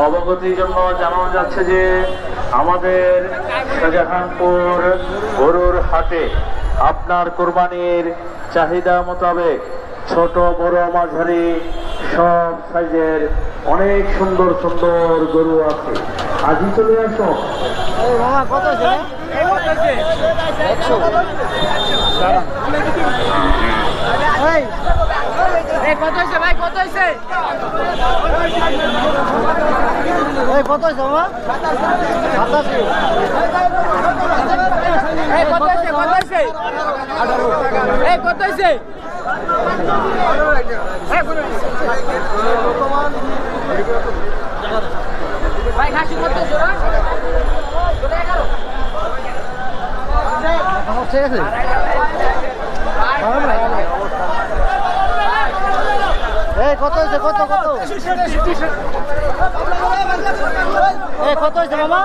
অবগতির জন্য জানানো যাচ্ছে যে আমাদের শাহজাহানপুর গরুর হাটে আপনার কোরবানির চাহিদা মোতাবেক ছোট বড় মাঝারি সব সাইজের অনেক সুন্দর সুন্দর গরু আছে। আজই চলে আসো। কত ভাই হয়েছে ভাই খাসি কত জোড়া ঠিক আছে কত হয়েছে? কত কত? এই কত হয়েছে মামা?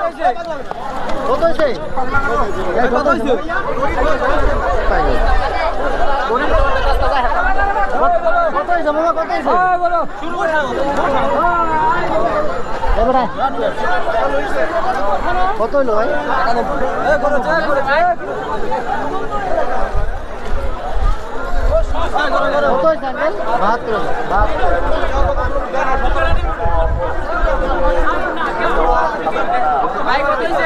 কত হয়েছে? কত হয়েছে কত হয়েছে মামা কত হয়েছে? এবারে কত হইল ভাই? কত হয়েছে আঙ্কেল? বাহাত্তর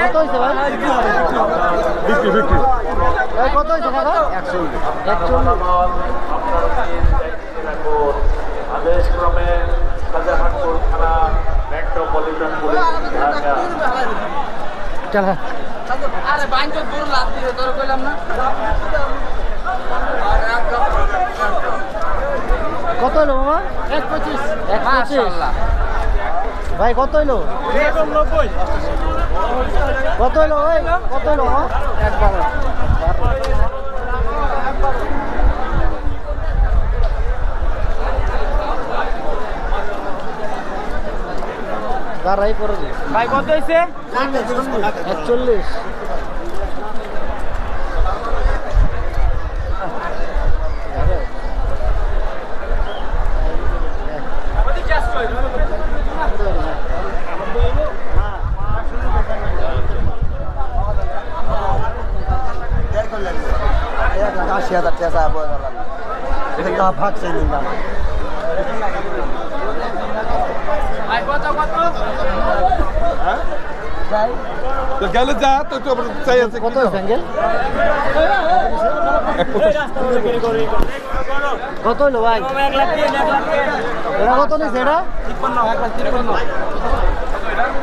কত হয়েছে ভাই? বিক্রি বিক্রি কত হয়েছে কাকা একশো একশো চল আরে লাভ দিয়ে তোর কইলাম না। কত হলো মামা? এক পঁচিশ। এক পঁচিশ। ভাই কত হইল? কত ওই? কত মামা? দাঁড়াই করে দিস ভাই কত হইছে? একচল্লিশ। আশি হাজার টাকা নিলাম কত কত? তো গেলে যা তো একটু আবার চাই আছে কত হয়েছে অ্যাঙ্গেল? কত হলো ভাই? এটা কত নিচ্ছে এটা? বিরাট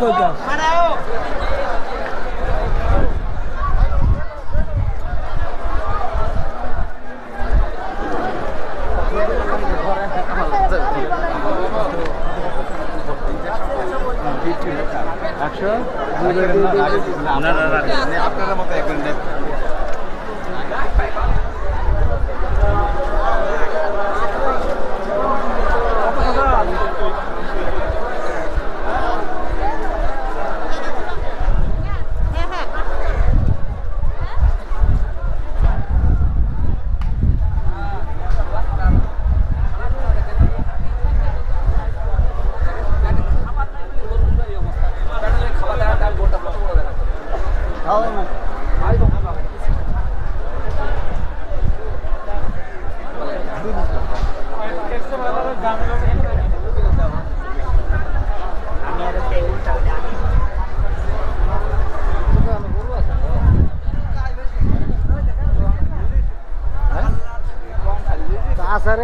পঞ্চাশ একশো? আপনারা মতো একজন খাওয়াই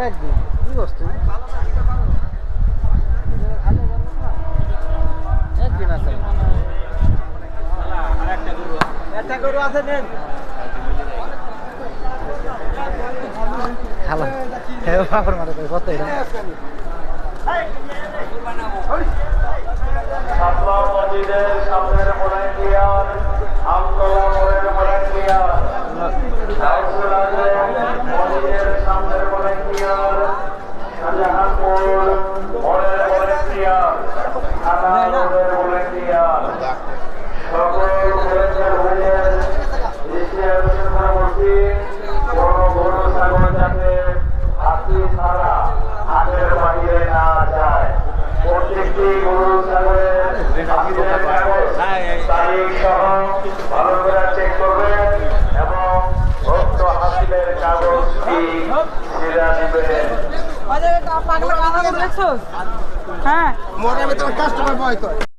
একদিন। কি তুই একদিন আছে। একটা আছে নেন। খালা। হ্যাঁ বাপর মারে কত এটা? মোড়ের ভলান্টিয়ার থানা গরু হাতিদের কাগজ তারিখ ভালো করে চেক করবেন এবং ভক্ত হাসিলের কাগজটি পাগলা দেখছ? হ্যাঁ। মোড়ের ভিতরে কাস্টমার বয় করে।